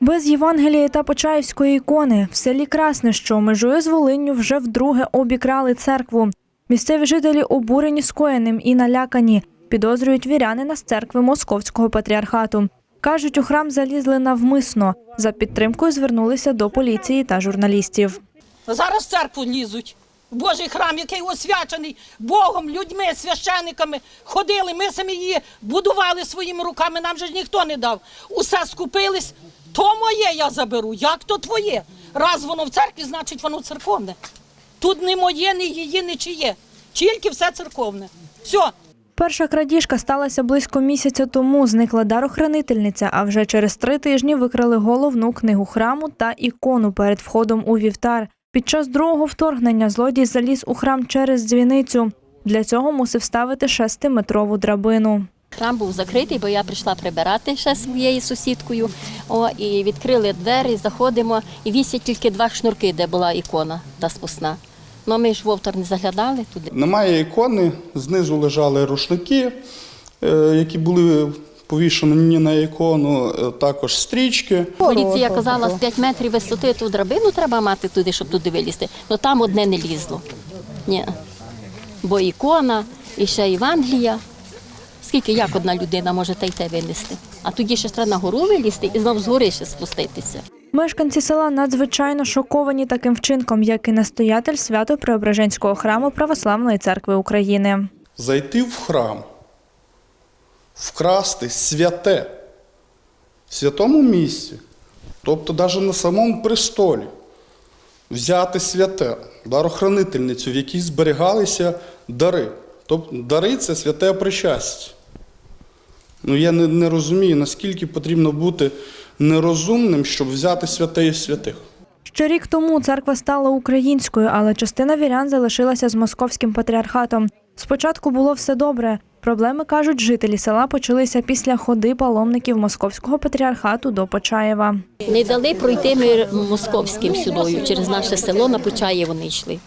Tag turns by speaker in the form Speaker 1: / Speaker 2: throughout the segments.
Speaker 1: Без Євангелія та Почаївської ікони в селі Красне, що межує з Волинню, вже вдруге обікрали церкву. Місцеві жителі обурені скоєним і налякані. Підозрюють вірянина з церкви Московського патріархату. Кажуть, у храм залізли навмисно. За підтримкою звернулися до поліції та журналістів.
Speaker 2: Зараз в церкву лізуть. Божий храм, який освячений Богом, людьми, священиками. Ходили, ми самі її будували своїми руками, нам же ж ніхто не дав. Усе скупились. То моє я заберу. Як то твоє? Раз воно в церкві, значить воно церковне. Тут не моє, не її, не чиє. Тільки все церковне. Все.
Speaker 1: Перша крадіжка сталася близько місяця тому. Зникла дарохранительниця, а вже через три тижні викрали головну книгу храму та ікону перед входом у вівтар. Під час другого вторгнення злодій заліз у храм через дзвіницю. Для цього мусив ставити шестиметрову драбину.
Speaker 3: Храм був закритий, бо я прийшла прибирати ще з своєю сусідкою. О, і відкрили двері, заходимо, і вісять тільки два шнурки, де була ікона та спусна. Ну ми ж вовтор не заглядали туди.
Speaker 4: Немає ікони, знизу лежали рушники, е, які були повішені на ікону, е, також стрічки.
Speaker 3: Поліція казала, з 5 метрів висоти ту драбину треба мати туди, щоб туди вилізти. Ну там одне не лізло. Ні. Бо ікона, і ще Євангелія. Скільки як одна людина може та й те винести? А тоді ще треба на гору вилізти і знов з гори ще спуститися.
Speaker 1: Мешканці села надзвичайно шоковані таким вчинком, як і настоятель Свято-Преображенського храму Православної церкви України.
Speaker 4: Зайти в храм, вкрасти святе в святому місці, тобто навіть на самому престолі, взяти святе, дарохранительницю, в якій зберігалися дари. Тобто дари це святе причастя. Ну, я не, не розумію, наскільки потрібно бути нерозумним, щоб взяти святе із святих.
Speaker 1: Ще рік тому церква стала українською, але частина вірян залишилася з московським патріархатом. Спочатку було все добре. Проблеми кажуть, жителі села почалися після ходи паломників московського патріархату до Почаєва.
Speaker 3: Не дали пройти ми московським сюдою. Через наше село на Почаї вони йшли.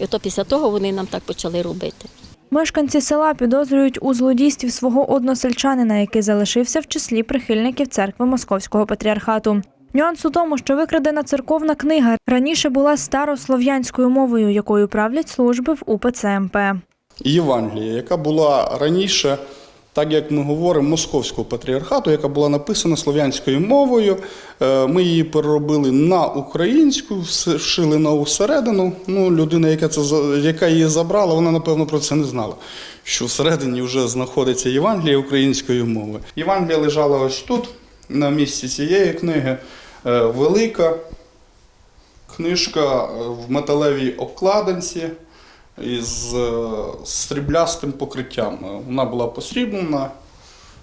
Speaker 3: І ото після того вони нам так почали робити.
Speaker 1: Мешканці села підозрюють у злодійстві свого односельчанина, який залишився в числі прихильників церкви московського патріархату. Нюанс у тому, що викрадена церковна книга раніше була старослов'янською мовою, якою правлять служби в УПЦ МП.
Speaker 4: Євангелія, яка була раніше, так як ми говоримо, московського патріархату, яка була написана слов'янською мовою. Е, Ми її переробили на українську, вшили нову середину. Ну, людина, яка це яка її забрала, вона напевно про це не знала. Що всередині вже знаходиться Євангелія української мови. Євангелія лежала ось тут, на місці цієї книги. Е, Велика книжка е, в металевій обкладинці із е, сріблястим покриттям. Е, Вона була посріблена,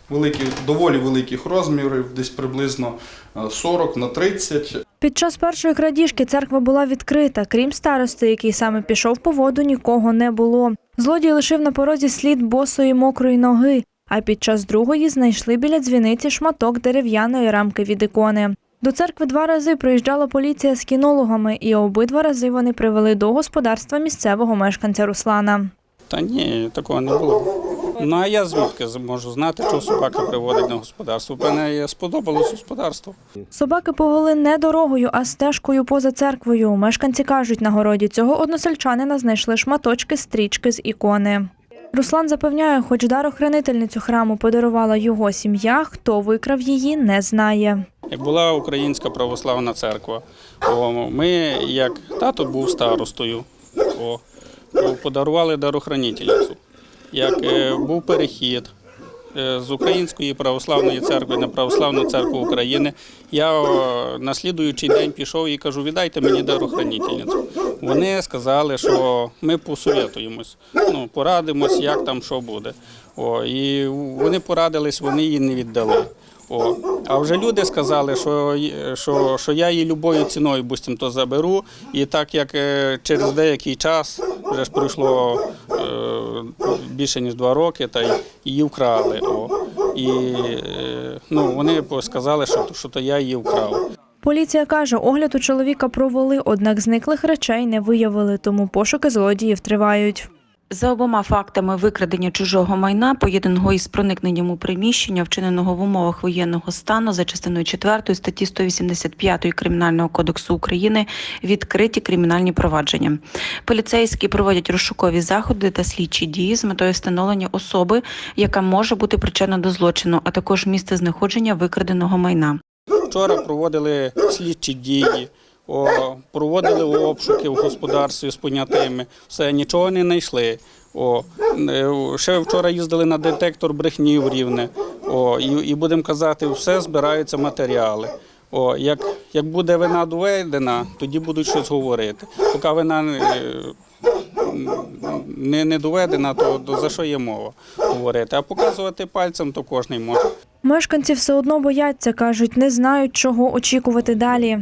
Speaker 4: великі, доволі великих розмірів, десь приблизно е, 40 на 30.
Speaker 1: Під час першої крадіжки церква була відкрита. Крім старости, який саме пішов по воду, нікого не було. Злодій лишив на порозі слід босої мокрої ноги. А під час другої знайшли біля дзвіниці шматок дерев'яної рамки від ікони. До церкви два рази приїжджала поліція з кінологами, і обидва рази вони привели до господарства місцевого мешканця Руслана.
Speaker 5: Та ні, такого не було. Ну а я звідки можу знати, що собака приводить на господарство? Мене сподобалось господарство.
Speaker 1: Собаки повели не дорогою, а стежкою поза церквою. Мешканці кажуть, на городі цього односельчанина знайшли шматочки стрічки з ікони. Руслан запевняє, хоч дарохранительницю храму подарувала його сім'я, хто викрав її, не знає.
Speaker 5: Як була Українська православна церква, о, ми, як тато був старостою, о, подарували дарохранительницю. Як е, був перехід е, з Української православної церкви на православну церкву України, я на слідуючий день пішов і кажу, віддайте мені дарохранительницю. Вони сказали, що ми посовітуємось, ну, порадимось, як там що буде. О, і вони порадились, вони її не віддали. О, а вже люди сказали, що, що, що я її любою ціною бустім то заберу. І так як е, через деякий час, вже ж пройшло е, більше ніж два роки, та й її вкрали. О. І е, ну, вони сказали, що, що то я її вкрав.
Speaker 1: Поліція каже, огляд у чоловіка провели, однак зниклих речей не виявили, тому пошуки злодіїв тривають.
Speaker 6: За обома фактами викрадення чужого майна, поєднаного із проникненням у приміщення, вчиненого в умовах воєнного стану за частиною 4 статті 185 Кримінального кодексу України, відкриті кримінальні провадження. Поліцейські проводять розшукові заходи та слідчі дії з метою встановлення особи, яка може бути причетна до злочину, а також місце знаходження викраденого майна.
Speaker 5: Вчора проводили слідчі дії, о, проводили обшуки в господарстві з понятими. Все, нічого не знайшли. О, ще вчора їздили на детектор брехні в Рівне. О, і, і будемо казати, все збираються матеріали. О, як, як буде вина доведена, тоді будуть щось говорити. Поки вина е, не, не доведена, то, то за що є мова говорити? А показувати пальцем то кожен може.
Speaker 1: Мешканці все одно бояться, кажуть, не знають, чого очікувати далі.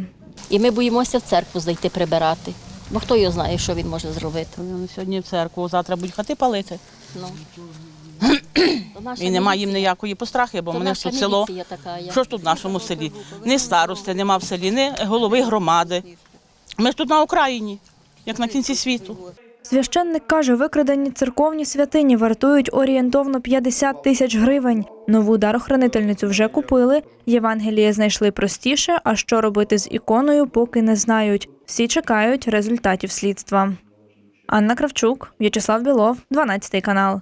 Speaker 3: І ми боїмося в церкву зайти прибирати. Бо хто його знає, що він може зробити.
Speaker 7: Вони Сьогодні в церкву, завтра будуть хати палити.
Speaker 3: Ну.
Speaker 7: І немає їм ніякої пострахи, бо мене
Speaker 3: наша
Speaker 7: тут село.
Speaker 3: така.
Speaker 7: Що ж тут в нашому селі? Ні старости, нема в селі, ні голови громади. Ми ж тут на Україні, як на кінці світу.
Speaker 1: Священник каже, викрадені церковні святині вартують орієнтовно 50 тисяч гривень. Нову дарохранительницю вже купили. Євангеліє знайшли простіше, а що робити з іконою, поки не знають. Всі чекають результатів слідства. Анна Кравчук, В'ячеслав Білов, 12 канал.